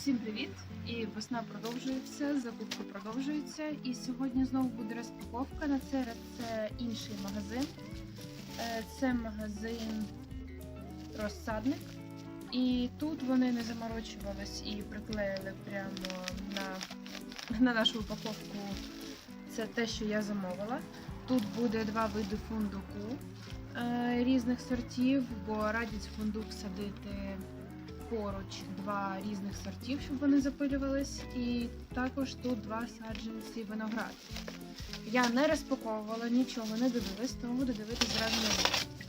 Всім привіт! І весна продовжується, закупки продовжуються. І сьогодні знову буде розпаковка. На цей раз це інший магазин. Е, Це магазин розсадник. І тут вони не заморочувались і приклеїли прямо на, на нашу упаковку. Це те, що я замовила. Тут буде два види фундуку е, різних сортів, бо радять фундук садити поруч два різних сортів, щоб вони запилювались, і також тут два саджанці винограду. Я не розпаковувала, нічого не дивилась, тому буду дивитися зразу на відео.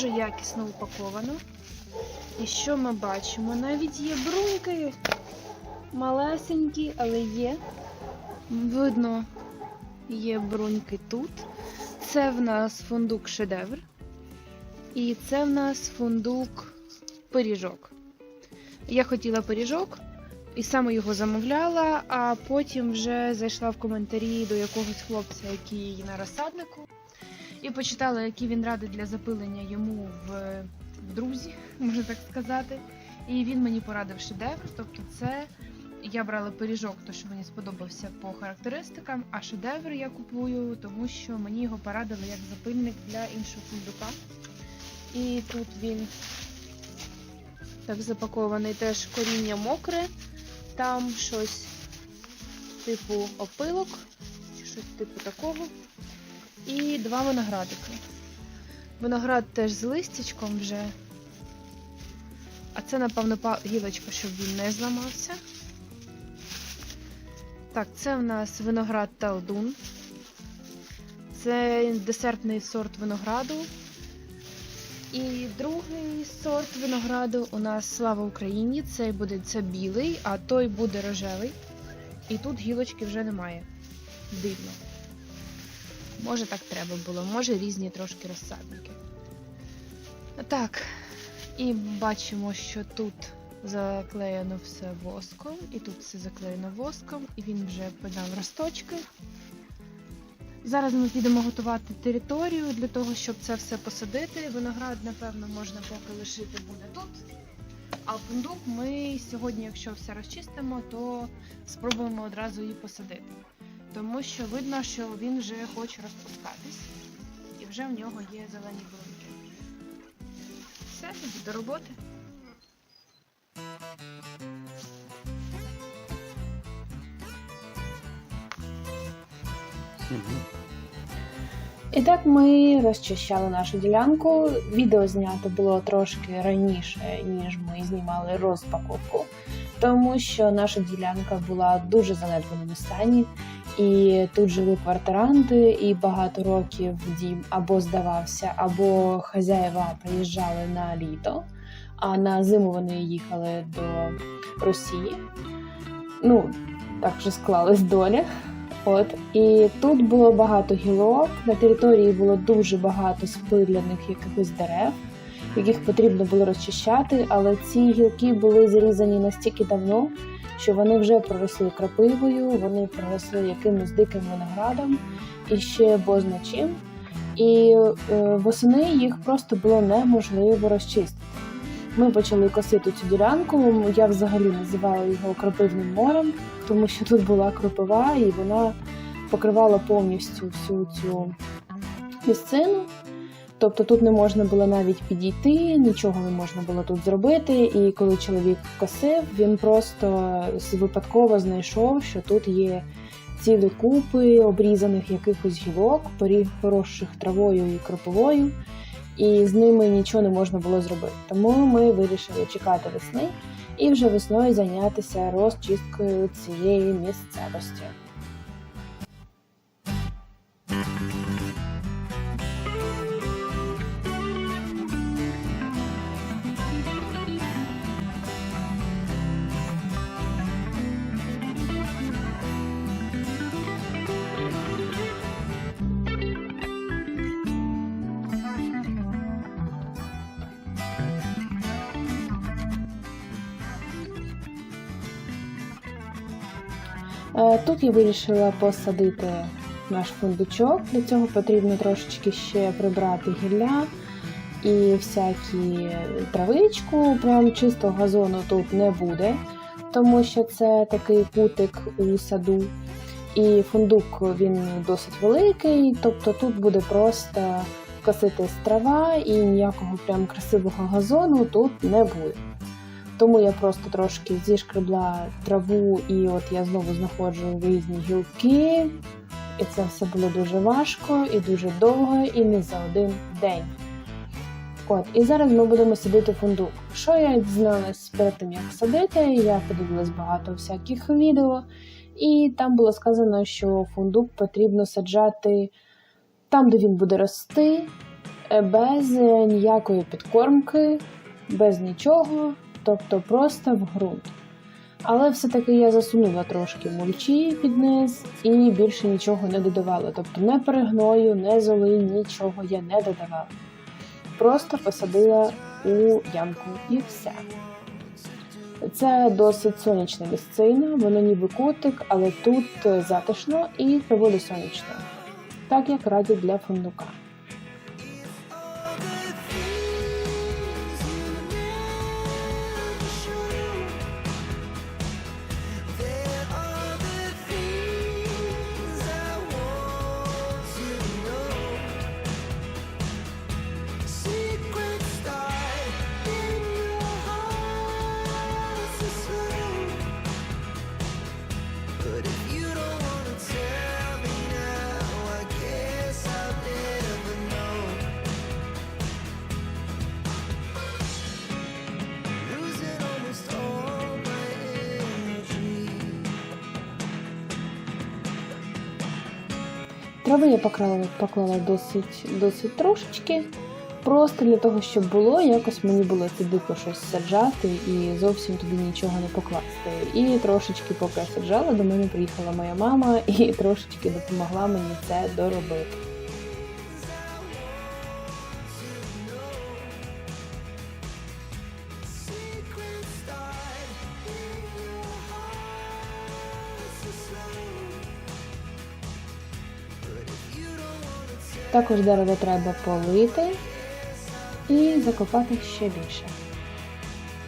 Дуже якісно упаковано. І що ми бачимо? Навіть є бруньки. Малесенькі, але є. Видно, є бруньки тут. Це в нас фундук шедевр. І це в нас фундук пиріжок. Я хотіла пиріжок і саме його замовляла, а потім вже зайшла в коментарі до якогось хлопця, який на розсаднику. І почитала, які він радить для запилення йому в, друзі, можна так сказати. І він мені порадив шедевр. Тобто, це я брала пиріжок, то що мені сподобався по характеристикам, а шедевр я купую, тому що мені його порадили як запильник для іншого фундука. І тут він так запакований теж коріння мокре, там щось типу опилок, щось типу такого. І два виноградики. Виноград теж з листячком вже. А це, напевно, гілочка, щоб він не зламався. Так, це в нас виноград Талдун. Це десертний сорт винограду. І другий сорт винограду у нас слава Україні. Цей буде це білий, а той буде рожевий. І тут гілочки вже немає. Дивно. Може так треба було, може різні трошки розсадники. Так, і бачимо, що тут заклеєно все воском, і тут все заклеєно воском, і він вже подав росточки. Зараз ми підемо готувати територію для того, щоб це все посадити. Виноград, напевно, можна поки лишити буде тут. А фундук ми сьогодні, якщо все розчистимо, то спробуємо одразу її посадити тому що видно, що він вже хоче розпускатись, і вже в нього є зелені бруньки. Все, до роботи. І так ми розчищали нашу ділянку. Відео знято було трошки раніше, ніж ми знімали розпаковку, тому що наша ділянка була в дуже занедбаному стані, і тут жили квартиранти, і багато років дім або здавався, або хазяїва приїжджали на літо, а на зиму вони їхали до Росії. Ну, так вже склалась доля. От і тут було багато гілок. На території було дуже багато спиляних якихось дерев, яких потрібно було розчищати, але ці гілки були зрізані настільки давно, що вони вже проросли крапивою, вони проросли якимось диким виноградом і ще бозна чим. І е, восени їх просто було неможливо розчистити. Ми почали косити цю ділянку. Я взагалі називала його кропивним морем, тому що тут була кропива, і вона покривала повністю всю цю місцину. Тобто тут не можна було навіть підійти, нічого не можна було тут зробити. І коли чоловік косив, він просто випадково знайшов, що тут є цілі купи обрізаних якихось гілок, поросших травою і кроповою, і з ними нічого не можна було зробити. Тому ми вирішили чекати весни і вже весною зайнятися розчисткою цієї місцевості. Тут я вирішила посадити наш фундучок. Для цього потрібно трошечки ще прибрати гілля і всякі травичку. Прям чистого газону тут не буде, тому що це такий кутик у саду. І фундук він досить великий, тобто тут буде просто коситись трава і ніякого прям красивого газону тут не буде. Тому я просто трошки зішкребла траву, і от я знову знаходжу різні гілки. І це все було дуже важко і дуже довго, і не за один день. От, і зараз ми будемо садити фундук. Що я дізналась перед тим, як садити, я подивилась багато всяких відео, і там було сказано, що фундук потрібно саджати там, де він буде рости, е, без е, ніякої підкормки, без нічого, тобто просто в ґрунт. Але все-таки я засунула трошки мульчі під низ і більше нічого не додавала. Тобто не перегною, не золи, нічого я не додавала. Просто посадила у ямку і все. Це досить сонячна місцина, воно ніби кутик, але тут затишно і доволі сонячно, так як радять для фундука. Трави я поклала, поклала досить, досить трошечки, просто для того, щоб було, якось мені було це дико щось саджати і зовсім туди нічого не покласти. І трошечки, поки я саджала, до мене приїхала моя мама і трошечки допомогла мені це доробити. Також дерево треба полити і закопати ще більше.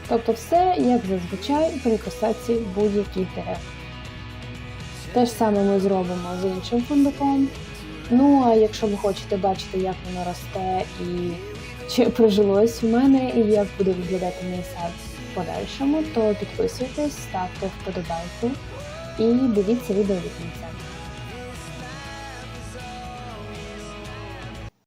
Тобто все, як зазвичай, при посадці будь-яких дерев. Те ж саме ми зробимо з іншим фундуком. Ну а якщо ви хочете бачити, як воно росте і чи прижилось в мене, і як буде виглядати мій сад в подальшому, то підписуйтесь, ставте вподобайку і дивіться відео до кінця.